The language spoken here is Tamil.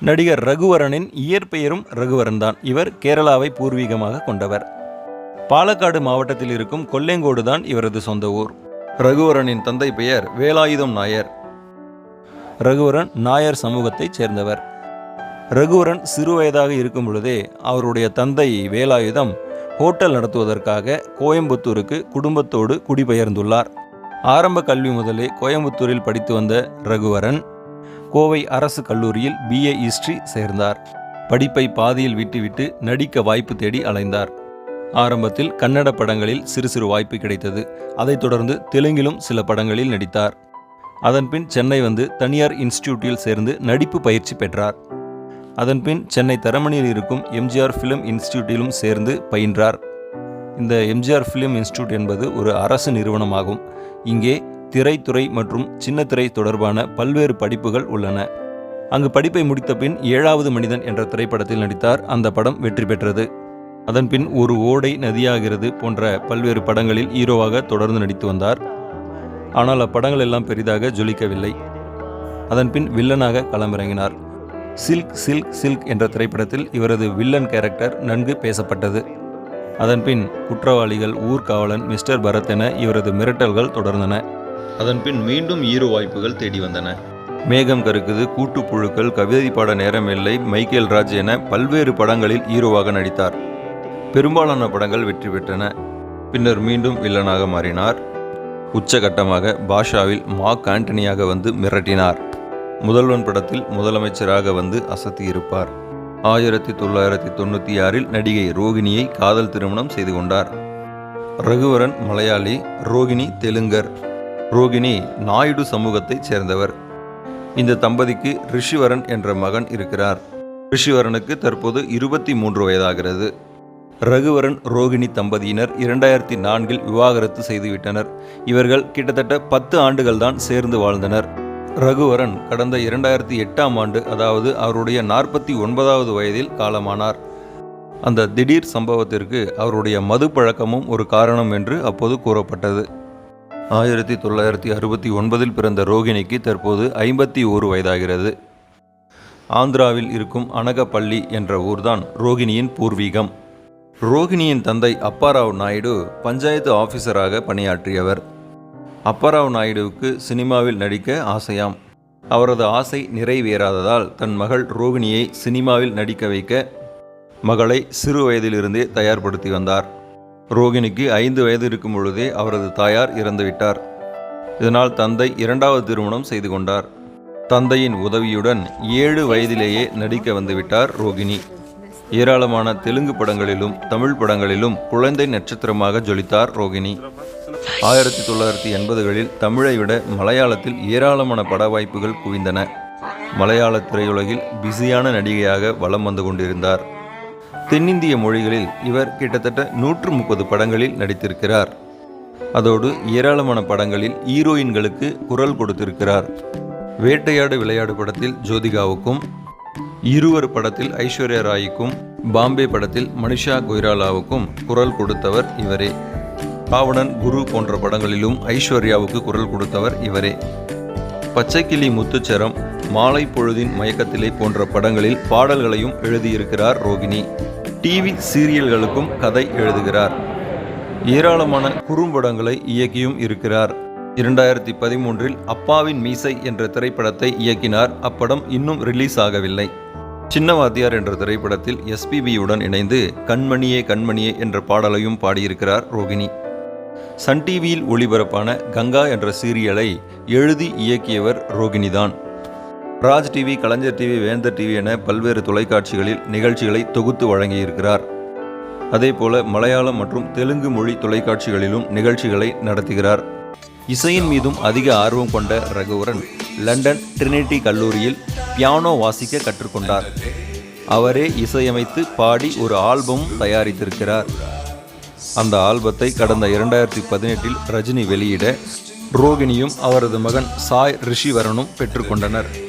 நடிகர் ரகுவரனின் இயற்பெயரும் ரகுவரன் தான் இவர் கேரளாவை பூர்வீகமாக கொண்டவர். பாலக்காடு மாவட்டத்தில் இருக்கும் கொல்லேங்கோடு தான் இவரது சொந்த ஊர். ரகுவரனின் தந்தை பெயர் வேலாயுதம் நாயர். ரகுவரன் நாயர் சமூகத்தைச் சேர்ந்தவர். ரகுவரன் சிறுவயதாக இருக்கும் பொழுதே அவருடைய தந்தை வேலாயுதம் ஹோட்டல் நடத்துவதற்காக கோயம்புத்தூருக்கு குடும்பத்தோடு குடிபெயர்ந்துள்ளார். ஆரம்ப கல்வி முதலே கோயம்புத்தூரில் படித்து வந்த ரகுவரன் கோவை அரசு கல்லூரியில் பிஏ ஹிஸ்டரி சேர்ந்தார். படிப்பை பாதியில் விட்டுவிட்டு நடிக்க வாய்ப்பு தேடி அலைந்தார். ஆரம்பத்தில் கன்னட படங்களில் சிறு சிறு வாய்ப்பு கிடைத்தது. அதைத் தொடர்ந்து தெலுங்கிலும் சில படங்களில் நடித்தார். அதன்பின் சென்னை வந்து தனியார் இன்ஸ்டிடியூட்டில் சேர்ந்து நடிப்பு பயிற்சி பெற்றார். அதன்பின் சென்னை தரமணியில் இருக்கும் எம்ஜிஆர் ஃபிலிம் இன்ஸ்டிடியூட்டிலும் சேர்ந்து பயின்றார். இந்த எம்ஜிஆர் ஃபிலிம் இன்ஸ்டிடியூட் என்பது ஒரு அரசு நிறுவனமாகும். இங்கே திரைத்துறை மற்றும் சின்னத்திரை தொடர்பான பல்வேறு படிப்புகள் உள்ளன. அங்கு படிப்பை முடித்த பின் ஏழாவது மனிதன் என்ற திரைப்படத்தில் நடித்தார். அந்த படம் வெற்றி பெற்றது. அதன்பின் ஒரு ஓடை நதியாகிறது போன்ற பல்வேறு படங்களில் ஹீரோவாக தொடர்ந்து நடித்து வந்தார். ஆனால் அப்படங்கள் எல்லாம் பெரிதாக ஜொலிக்கவில்லை. அதன்பின் வில்லனாக களமிறங்கினார். சில்க் சில்க் சில்க் என்ற திரைப்படத்தில் இவரது வில்லன் கேரக்டர் நன்கு பேசப்பட்டது. அதன்பின் குற்றவாளிகள் ஊர்காவலன் மிஸ்டர் பரத் என இவரது மிரட்டல்கள் தொடர்ந்தன. அதன்பின் மீண்டும் ஈரோ வாய்ப்புகள் தேடி வந்தன. மேகம் கருக்குது கூட்டுப்புழுக்கள் கவிதை பாட நேரமில்லை மைக்கேல் ராஜ் என பல்வேறு படங்களில் ஹீரோவாக நடித்தார். பெரும்பாலான படங்கள் வெற்றி பெற்றன. பின்னர் மீண்டும் வில்லனாக மாறினார். உச்சகட்டமாக பாஷாவில் மாக் ஆண்டனியாக வந்து மிரட்டினார். முதல்வன் படத்தில் முதலமைச்சராக வந்து அசத்தி இருப்பார். ஆயிரத்தி தொள்ளாயிரத்தி தொண்ணூற்றி ஆறில் நடிகை ரோகிணியை காதல் திருமணம் செய்து கொண்டார். ரகுவரன் மலையாளி ரோகிணி தெலுங்கர். ரோகிணி நாயுடு சமூகத்தைச் சேர்ந்தவர். இந்த தம்பதிக்கு ரிஷிவரன் என்ற மகன் இருக்கிறார். ரிஷிவரனுக்கு தற்போது இருபத்தி மூன்று வயதாகிறது. ரகுவரன் ரோகிணி தம்பதியினர் இரண்டாயிரத்தி நான்கில் விவாகரத்து செய்துவிட்டனர். இவர்கள் கிட்டத்தட்ட பத்து ஆண்டுகள்தான் சேர்ந்து வாழ்ந்தனர். ரகுவரன் கடந்த இரண்டாயிரத்தி எட்டாம் ஆண்டு அதாவது அவருடைய நாற்பத்தி ஒன்பதாவது வயதில் காலமானார். அந்த திடீர் சம்பவத்திற்கு அவருடைய மது பழக்கமும் ஒரு காரணம் என்று அப்போது கூறப்பட்டது. ஆயிரத்தி தொள்ளாயிரத்தி அறுபத்தி ஒன்பதில் பிறந்த ரோகிணிக்கு தற்போது ஐம்பத்தி ஓரு வயதாகிறது. ஆந்திராவில் இருக்கும் அனகப்பள்ளி என்ற ஊர்தான் ரோகிணியின் பூர்வீகம். ரோகிணியின் தந்தை அப்பாராவ் நாயுடு பஞ்சாயத்து ஆபீசராக பணியாற்றியவர். அப்பாராவ் நாயுடுவுக்கு சினிமாவில் நடிக்க ஆசையாம். அவரது ஆசை நிறைவேறாததால் தன் மகள் ரோகிணியை சினிமாவில் நடிக்க வைக்க மகளை சிறு வயதிலிருந்தே தயார்படுத்தி வந்தார். ரோகிணிக்கு ஐந்து வயது இருக்கும் பொழுதே அவரது தாயார் இறந்துவிட்டார் இதனால் தந்தை இரண்டாவது திருமணம் செய்து கொண்டார். தந்தையின் உதவியுடன் ஏழு வயதிலேயே நடிக்க வந்துவிட்டார் ரோகிணி. ஏராளமான தெலுங்கு படங்களிலும் தமிழ் படங்களிலும் குழந்தை நட்சத்திரமாக ஜொலித்தார் ரோகிணி. ஆயிரத்தி தொள்ளாயிரத்தி எண்பதுகளில் தமிழை விட மலையாளத்தில் ஏராளமான பட வாய்ப்புகள் குவிந்தன. மலையாள திரையுலகில் பிஸியான நடிகையாக வலம் வந்து கொண்டிருந்தார். தென்னிந்திய மொழிகளில் இவர் கிட்டத்தட்ட நூற்று முப்பது படங்களில் நடித்திருக்கிறார். அதோடு ஏராளமான படங்களில் ஹீரோயின்களுக்கு குரல் கொடுத்திருக்கிறார். வேட்டையாடு விளையாடு படத்தில் ஜோதிகாவுக்கும் இருவர் படத்தில் ஐஸ்வர்யா ராய்க்கும் பாம்பே படத்தில் மனிஷா கொய்ராலாவுக்கும் குரல் கொடுத்தவர் இவரே. பாவணன் குரு போன்ற படங்களிலும் ஐஸ்வர்யாவுக்கு குரல் கொடுத்தவர் இவரே. பச்சைக்கிளி முத்துச்சரம் மாலை பொழுதின் மயக்கத்திலே போன்ற படங்களில் பாடல்களையும் எழுதியிருக்கிறார் ரோகிணி. டிவி சீரியல்களுக்கும் கதை எழுதுகிறார். ஏராளமான குறும்படங்களை இயக்கியும் இருக்கிறார். இரண்டாயிரத்தி பதிமூன்றில் அப்பாவின் மீசை என்ற திரைப்படத்தை இயக்கினார். அப்படம் இன்னும் ரிலீஸ் ஆகவில்லை. சின்னவாத்தியார் என்ற திரைப்படத்தில் எஸ்பிபியுடன் இணைந்து கண்மணியே கண்மணியே என்ற பாடலையும் பாடியிருக்கிறார் ரோகிணி. சன் டிவியில் ஒளிபரப்பான கங்கா என்ற சீரியலை எழுதி இயக்கியவர் ரோகிணிதான். Raj TV Kalaignar TV Vendhar TV என பல்வேறு தொலைக்காட்சிகளில் நிகழ்ச்சிகளை தொகுத்து வழங்கியிருக்கிறார். அதேபோல மலையாளம் மற்றும் தெலுங்கு மொழி தொலைக்காட்சிகளிலும் நிகழ்ச்சிகளை நடத்துகிறார். இசையின் மீதும் அதிக ஆர்வம் கொண்ட ரகுவரன் லண்டன் ட்ரினிட்டி கல்லூரியில் பியானோ வாசிக்க கற்றுக்கொண்டார். அவரே இசையமைத்து பாடி ஒரு ஆல்பம் தயாரித்திருக்கிறார். அந்த ஆல்பத்தை கடந்த இரண்டாயிரத்தி பதினெட்டில் ரஜினி வெளியிட ரோகிணியும் அவரது மகன் சாய் ரிஷிவரனும் பெற்றுக்கொண்டனர்.